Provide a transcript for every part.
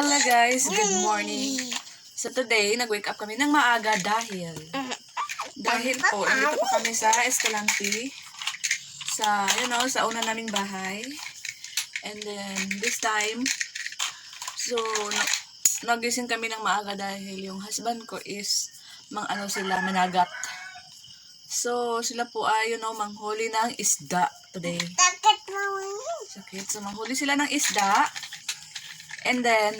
Hello guys, good morning. So today, nag-wake up kami ng maaga dahil dahil po, nandito po kami sa Escalante sa, you know, sa una naming bahay. And then, this time, so, na- nagising kami ng maaga dahil yung husband ko is, mang ano sila, managat. So, sila po ay, you know, manghuli ng isda today. Sakit. So, manghuli sila ng isda. And then,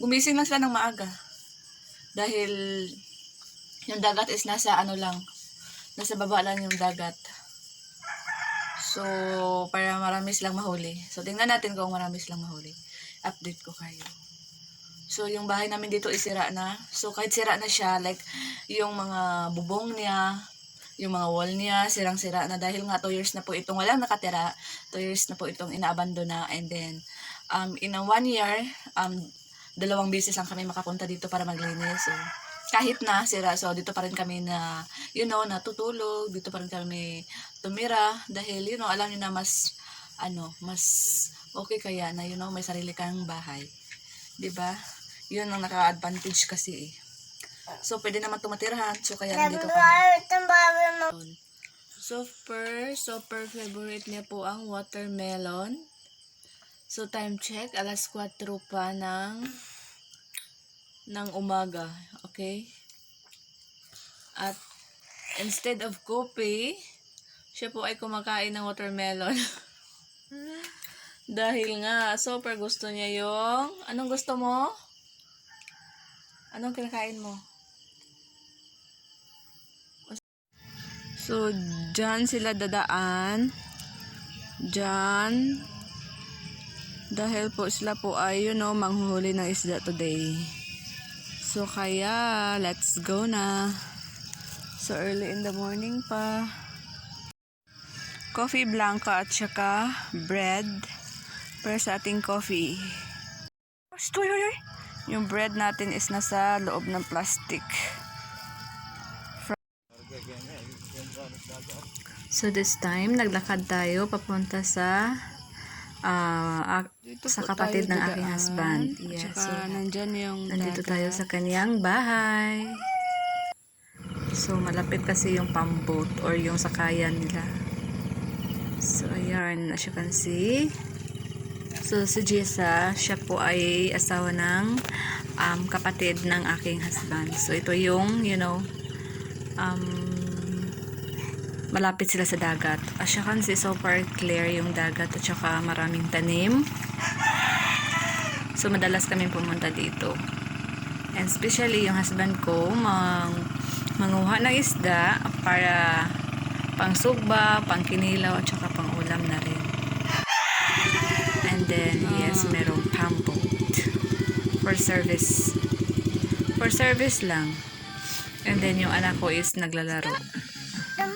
gumising lang sila ng maaga. Dahil, yung dagat is nasa ano lang. Nasa baba lang yung dagat. So, para marami silang mahuli. So, tingnan natin kung marami silang mahuli. Update ko kayo. So, yung bahay namin dito is sira na. So, kahit sira na siya, like, yung mga bubong niya, yung mga wall niya, sirang-sira na dahil nga 2 years na po itong walang nakatira. 2 years na po itong inaabando na. And then, um, in a one year, um, dalawang beses lang kami makapunta dito para maglinis. So, kahit na sira, so dito pa rin kami na, you know, natutulog, dito pa rin kami tumira dahil, you know, alam niyo na mas, ano, mas okay kaya na, you know, may sarili kang bahay. 'Di ba? Yun ang naka-advantage kasi eh. So, pwede naman tumatirahan. So, kaya nandito kami. Super, super favorite niya po ang watermelon. So, time check. Alas 4 pa ng ng umaga. Okay? At instead of coffee, siya po ay kumakain ng watermelon. Dahil nga, super gusto niya yung... Anong gusto mo? Anong kinakain mo? So, dyan sila dadaan. Dyan. Dahil po sila po ay, you know, manghuhuli ng isda today. So, kaya, let's go na. So, early in the morning pa. Coffee blanca at saka bread. Para sa ating coffee. Yung bread natin is nasa loob ng plastic. So this time, naglakad tayo papunta sa ah, ak- sa kapatid ng aking husband. Yeah, so nandyan yung nandito tayo sa kanyang bahay. So malapit kasi yung pamboat or yung sakayan nila. So ayan, as you can see. So si Jessa, siya po ay asawa ng um, kapatid ng aking husband. So ito yung, you know, um, malapit sila sa dagat. As you can see, super clear yung dagat at saka maraming tanim. So, madalas kami pumunta dito. And especially yung husband ko, mang, manguha ng isda para pang sugba, pang kinilaw, at saka pang ulam na rin. And then, yes, merong pamboat. For service. For service lang. And then, yung anak ko is naglalaro. Ang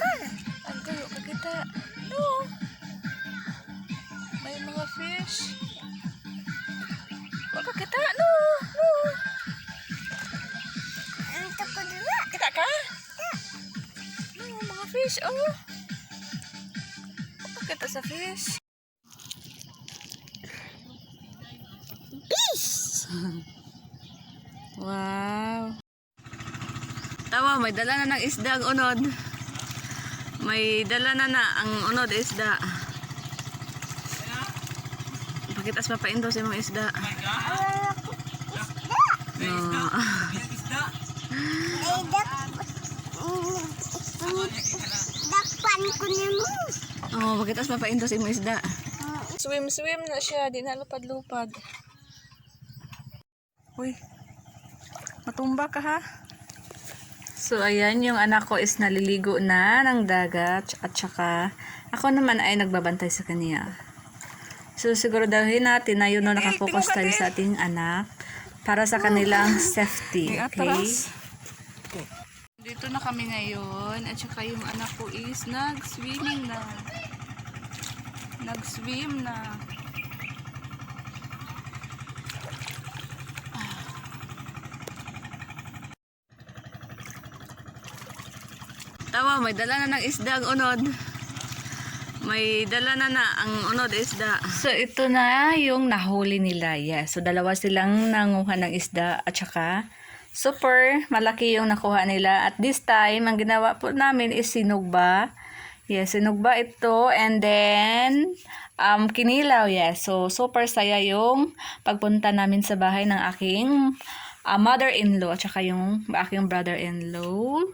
fish. Wag kakita, no. No. Kita ka? No, mga fish, oh. Wag kakita sa fish. Fish! wow. Tawa, may dala na ng isda ang unod. May dala na na ang unod isda. Pakitas pa paindo sa mga isda. No. Dakpan ko ni mo. Oh, pakitas pa paindo sa mga isda. Swim, swim na siya. Di na lupad-lupad. Uy. Matumba ka ha. So, ayan, yung anak ko is naliligo na ng dagat at saka ako naman ay nagbabantay sa kanya. So, siguro dahil natin na yun no, nakapokus tayo sa ating anak para sa kanilang safety. Okay? Dito na kami ngayon at saka yung anak ko is nag-swimming na. Nag-swim na. Tawa, may dala na ng isda ang unod. May dala na na ang unod isda. So, ito na yung nahuli nila. Yes. So, dalawa silang nanguha ng isda at saka super malaki yung nakuha nila. At this time, ang ginawa po namin is sinugba. Yes, sinugba ito. And then, um, kinilaw. Yes. So, super saya yung pagpunta namin sa bahay ng aking ah, mother-in-law at saka yung aking brother-in-law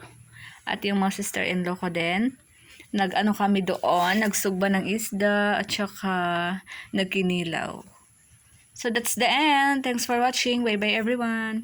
at yung mga sister-in-law ko din nag-ano kami doon, nagsugba ng isda at saka nagkinilaw. So that's the end. Thanks for watching. Bye bye everyone.